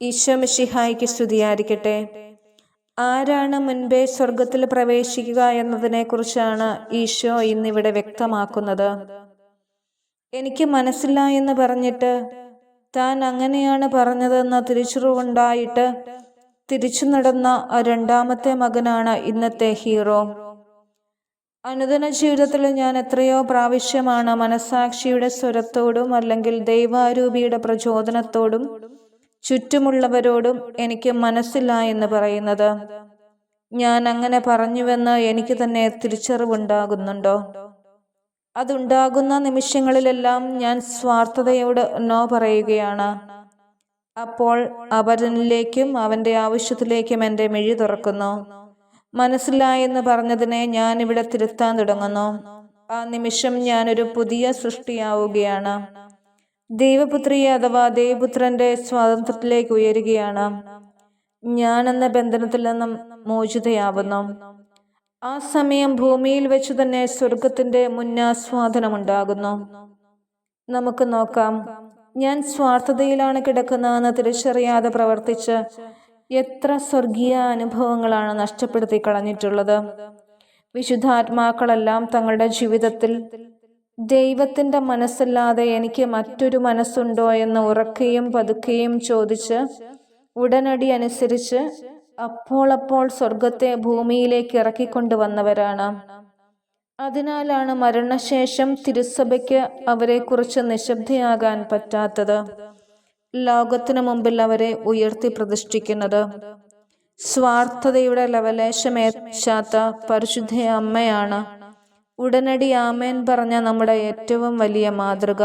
ഈശോ മിശിഹായ്ക്ക് സ്തുതിയായിരിക്കട്ടെ. ആരാണ് മുൻപേ സ്വർഗത്തിൽ പ്രവേശിക്കുക എന്നതിനെക്കുറിച്ചാണ് ഈശോ ഇന്നിവിടെ വ്യക്തമാക്കുന്നത്. എനിക്ക് മനസ്സില്ല എന്ന് പറഞ്ഞിട്ട് താൻ അങ്ങനെയാണ് പറഞ്ഞതെന്ന തിരിച്ചറിവുണ്ടായിട്ട് തിരിച്ചു നടന്ന രണ്ടാമത്തെ മകനാണ് ഇന്നത്തെ ഹീറോ. അനുദിന ജീവിതത്തിൽ ഞാൻ എത്രയോ പ്രാവശ്യമാണ് മനസാക്ഷിയുടെ സ്വരത്തോടും അല്ലെങ്കിൽ ദൈവാരൂപിയുടെ പ്രചോദനത്തോടും ചുറ്റുമുള്ളവരോടും എനിക്ക് മനസ്സില്ല എന്ന് പറയുന്നത്. ഞാൻ അങ്ങനെ പറഞ്ഞുവെന്ന് എനിക്ക് തന്നെ തിരിച്ചറിവുണ്ടാകുന്നുണ്ടോ? അതുണ്ടാകുന്ന നിമിഷങ്ങളിലെല്ലാം ഞാൻ സ്വാർത്ഥതയോട് നോ പറയുകയാണ്. അപ്പോൾ അവരിലേക്കും അവന്റെ ആവശ്യത്തിലേക്കും എന്റെ മിഴി തുറക്കുന്നു. മനസ്സില്ല എന്ന് പറഞ്ഞതിനെ ഞാൻ ഇവിടെ തിരുത്താൻ തുടങ്ങുന്നു. ആ നിമിഷം ഞാനൊരു പുതിയ സൃഷ്ടിയാവുകയാണ്. ദൈവപുത്രി അഥവാ ദേവപുത്രന്റെ സ്വാതന്ത്ര്യത്തിലേക്ക് ഉയരുകയാണ്. ഞാൻ എന്ന ബന്ധനത്തിൽ നിന്നും മോചിതയാവുന്നു. ആ സമയം ഭൂമിയിൽ വെച്ച് തന്നെ സ്വർഗത്തിന്റെ മുന്നാസ്വാദനമുണ്ടാകുന്നു. നമുക്ക് നോക്കാം. ഞാൻ സ്വാർത്ഥതയിലാണ് കിടക്കുന്നതെന്ന് തിരിച്ചറിയാതെ പ്രവർത്തിച്ച് എത്ര സ്വർഗീയ അനുഭവങ്ങളാണ് നഷ്ടപ്പെടുത്തി കളഞ്ഞിട്ടുള്ളത്. വിശുദ്ധാത്മാക്കളെല്ലാം തങ്ങളുടെ ജീവിതത്തിൽ ദൈവത്തിന്റെ മനസ്സല്ലാതെ എനിക്ക് മറ്റൊരു മനസ്സുണ്ടോ എന്ന് ഉറക്കുകയും പതുക്കുകയും ചോദിച്ച് ഉടനടി അനുസരിച്ച് അപ്പോൾ അപ്പോൾ സ്വർഗത്തെ ഭൂമിയിലേക്ക് ഇറക്കിക്കൊണ്ടുവന്നവരാണ്. അതിനാലാണ് മരണശേഷം തിരുസഭയ്ക്ക് അവരെക്കുറിച്ച് നിശബ്ദയാകാൻ പറ്റാത്തത്. ലോകത്തിനു മുമ്പിൽ അവരെ ഉയർത്തി പ്രതിഷ്ഠിക്കുന്നത്. സ്വാർത്ഥതയുടെ ലവലേശമേശാത്ത പരിശുദ്ധ അമ്മയാണ്. ഉടനടി ആമേൻ പറഞ്ഞ നമ്മുടെ ഏറ്റവും വലിയ മാതൃക.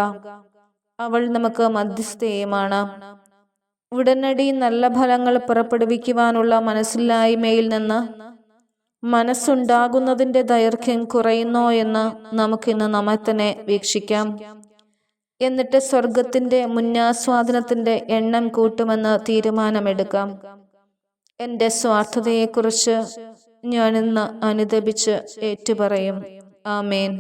അവൾ നമുക്ക് മധ്യസ്ഥയുമാണ്. ഉടനടി നല്ല ഫലങ്ങൾ പുറപ്പെടുവിക്കുവാനുള്ള മനസ്സില്ലായ്മയിൽ നിന്ന് മനസ്സുണ്ടാകുന്നതിന്റെ ദൈർഘ്യം കുറയുന്നോ എന്ന് നമുക്കിന്ന് നമ്മെ തന്നെ വീക്ഷിക്കാം. എന്നിട്ട് സ്വർഗത്തിന്റെ മുന്നാസ്വാദനത്തിന്റെ എണ്ണം കൂട്ടുമെന്ന് തീരുമാനമെടുക്കാം. എന്റെ സ്വാർത്ഥതയെക്കുറിച്ച് ഞാനിന്ന് അനുദപിച്ച് ഏറ്റുപറയും. ആമേൻ